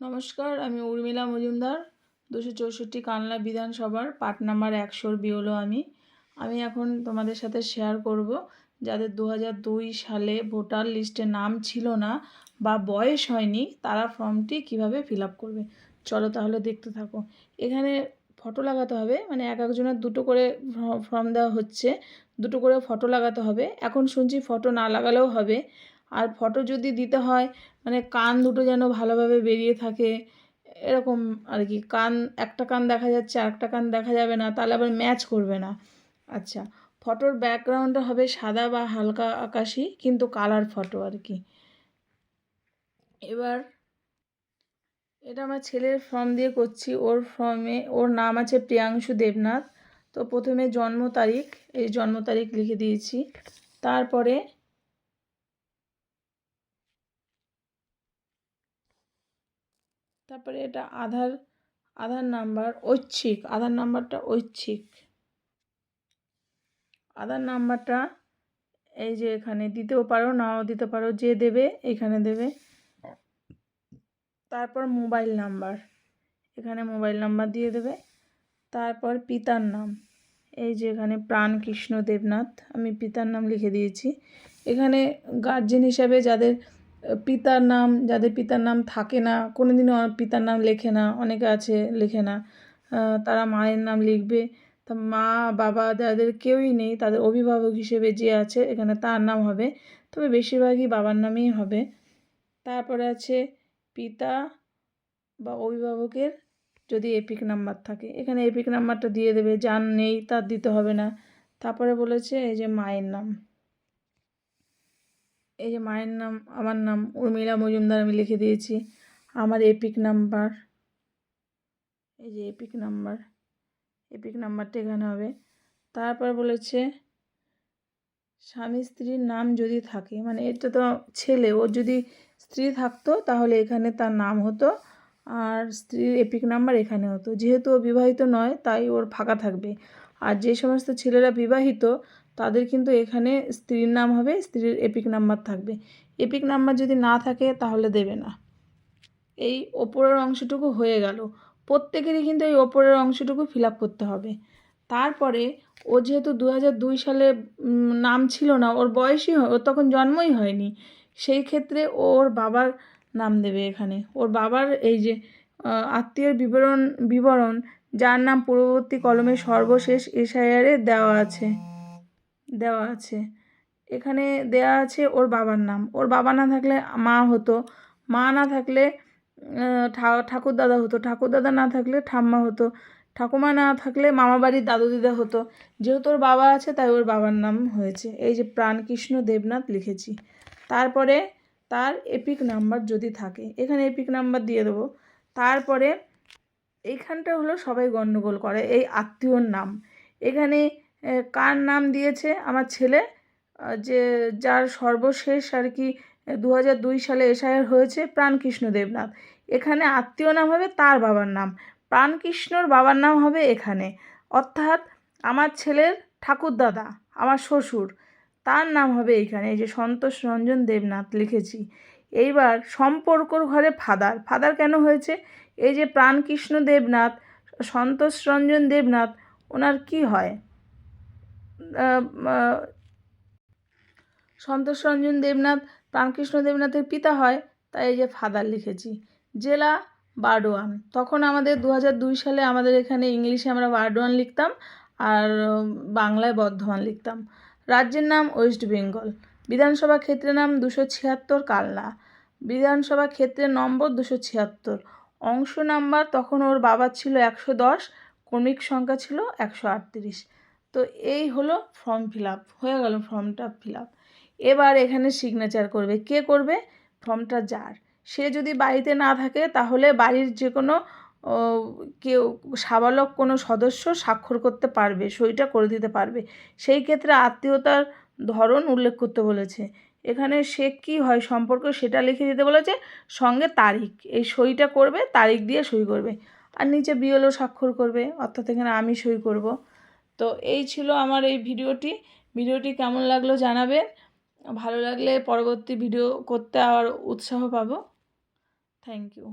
নমস্কার, আমি উর্মিলা মজুমদার, দুশো চৌষট্টি কানলা বিধানসভার পার্ট নাম্বার একশোর বিওলো আমি। আমি এখন তোমাদের সাথে শেয়ার করব যাদের দু দুই সালে ভোটার লিস্টে নাম ছিল না বা বয়স হয়নি, তারা ফর্মটি কীভাবে ফিল আপ করবে? চলো তাহলে দেখতে থাকো। এখানে ফটো লাগাতে হবে মানে এক একজনের দুটো করে ফর্ম দেওয়া হচ্ছে, দুটো করে ফটো লাগাতে হবে। এখন শুনছি ফটো না লাগালেও হবে। আর ফটো যদি দিতে হয় মানে কান দুটো যেন ভালোভাবে বেরিয়ে থাকে, এরকম আর কি। কান, একটা কান দেখা যাচ্ছে, আরেকটা কান দেখা যাবে না, তাহলে আবার ম্যাচ করবে না। আচ্ছা ফটোর ব্যাকগ্রাউন্ডটা হবে সাদা বা হালকা আকাশি, কিন্তু কালার ফটো আর কি। এবার, এটা আমার ছেলের ফর্ম দিয়ে করছি। ওর ফর্মে ওর নাম আছে প্রিয়াংশু দেবনাথ। তো প্রথমে জন্ম তারিখ, এই জন্ম তারিখ লিখে দিয়েছি। তারপরে তারপরে এটা আধার আধার নাম্বার ঐচ্ছিক, আধার নাম্বারটা ঐচ্ছিক। আধার নাম্বারটা এই যে এখানে দিতেও পারো, নাও দিতে পারো, যে দেবে এখানে দেবে। তারপর মোবাইল নাম্বার, এখানে মোবাইল নাম্বার দিয়ে দেবে। তারপর পিতার নাম, এই যে এখানে প্রাণ কৃষ্ণ দেবনাথ, আমি পিতার নাম লিখে দিয়েছি। এখানে গার্জেন হিসাবে যাদের পিতার নাম, যাদের পিতার নাম থাকে না কোনো দিনও পিতার নাম লেখে না, অনেকে আছে লেখে না। তারা মায়ের নাম লিখবে। তা মা, বাবা যাদের কেউই নেই, তাদের অভিভাবক হিসেবে যে আছে, এখানে তার নাম হবে। তবে বেশিরভাগই বাবার নামেই হবে। তারপরে আছে পিতা বা অভিভাবকের যদি এপিক নাম্বার থাকে। এখানে এপিক নাম্বারটা দিয়ে দেবে, যার নেই তার দিতে হবে না। তারপরে বলেছে এই যে মায়ের নাম। এই যে মায়ের নাম, আমার নাম উর্মিলা মজুমদার আমি লিখে দিয়েছি। আমার এপিক নাম্বার এই যে এপিক নাম্বার এপিক নাম্বারটা এখানে হবে। তারপর বলেছে, স্বামী স্ত্রীর নাম যদি থাকে মানে এটা তো ছেলে, ওর যদি স্ত্রী থাকতো তাহলে এখানে তার নাম হতো আর স্ত্রীর এপিক নাম্বার এখানে হতো। যেহেতু ও বিবাহিত নয়, তাই ওর ফাঁকা থাকবে। আর যে সমস্ত ছেলেরা বিবাহিত তাদের কিন্তু এখানে স্ত্রীর নাম হবে, স্ত্রীর এপিক নাম্বার থাকবে। এপিক নাম্বার যদি না থাকে, তাহলে দেবে না। এই ওপরের অংশটুকু হয়ে গেল। প্রত্যেকেরই কিন্তু এই ওপরের অংশটুকু ফিল করতে হবে। তারপরে ও যেহেতু দু সালে নাম ছিল না, ওর বয়সই ওর তখন জন্মই হয়নি। সেই ক্ষেত্রে ওর বাবার নাম দেবে এখানে। ওর বাবার এই যে আত্মীয়ের বিবরণ বিবরণ, যার নাম পূর্ববর্তী কলমে সর্বশেষ এসআইআরে দেওয়া আছে। দেওয়া আছে। এখানে দেওয়া আছে ওর বাবার নাম। ওর বাবা না থাকলে মা হতো। মা না থাকলে ঠাকুর দাদা হতো। ঠাকুর দাদা না থাকলে ঠাম্মা হতো। ঠাকুমা না থাকলে মামা বাড়ির দাদু দিদা হতো। যেহেতু ওর বাবা আছে, তাই ওর বাবার নাম হয়েছে। এই যে প্রাণকৃষ্ণ দেবনাথ লিখেছি। তারপরে তার এপিক নাম্বার যদি থাকে, এখানে এপিক নাম্বার দিয়ে দেবো। তারপরে এইখানটা হলো সবাই গণ্ডগোল করে। এই আত্মীয়র নাম। এখানে কার নাম দিয়েছে আমার ছেলে? যে, যার সর্বশেষ আর কি দু দুই সালে এসআইআর হয়েছে প্রাণকৃষ্ণ দেবনাথ। এখানে আত্মীয় নাম হবে তার বাবার নাম। প্রাণকৃষ্ণর বাবার নাম হবে এখানে। অর্থাৎ আমার ছেলের ঠাকুরদাদা, আমার শ্বশুর, তার নাম হবে এইখানে এই যে সন্তোষ রঞ্জন দেবনাথ লিখেছি। এইবার সম্পর্কর ঘরে ফাদার। ফাদার কেন হয়েছে? এই যে প্রাণকৃষ্ণ দেবনাথ, সন্তোষ রঞ্জন দেবনাথ, ওনার কি হয়? সন্তোষ রঞ্জন দেবনাথ প্রাণকৃষ্ণ দেবনাথের পিতা হয়, তাই এই যে ফাদার লিখেছি। জেলা বারডোয়ান। তখন আমাদের দু দুই সালে আমাদের এখানে ইংলিশে আমরা বারডোয়ান লিখতাম আর বাংলায় বর্ধমান লিখতাম। রাজ্যের নাম ওয়েস্ট বেঙ্গল। বিধানসভা ক্ষেত্রের নাম দুশো ছিয়াত্তর কালনা। বিধানসভা ক্ষেত্রের নম্বর দুশো ছিয়াত্তর। অংশ নাম্বার তখন ওর বাবার ছিল একশো দশ, ক্রমিক সংখ্যা ছিল একশো আটত্রিশ। তো এই হলো ফর্ম ফিল আপ হয়ে গেল ফর্মটা ফিল আপ এবার এখানে সিগনেচার করবে। কে করবে? ফর্মটা যার। সে যদি বাড়িতে না থাকে, তাহলে বাড়ির যে কোনো কেউ, সাবালক কোনো সদস্য স্বাক্ষর করতে পারবে, সইটা করে দিতে পারবে। সেই ক্ষেত্রে আত্মীয়তার ধরন উল্লেখ করতে বলেছে। এখানে সে কী হয় সম্পর্ক সেটা লিখে দিতে বলেছে, সঙ্গে তারিখ। এই সইটা করবে, তারিখ দিয়ে সই করবে। আর নিচে বিএলও স্বাক্ষর করবে, অর্থাৎ এখানে আমি সই করব। তো এই ছিল আমার এই ভিডিওটি। ভিডিওটি কেমন লাগল জানাবেন। ভালো লাগলে পরবর্তী ভিডিও করতে আবার উৎসাহ পাবো। Thank you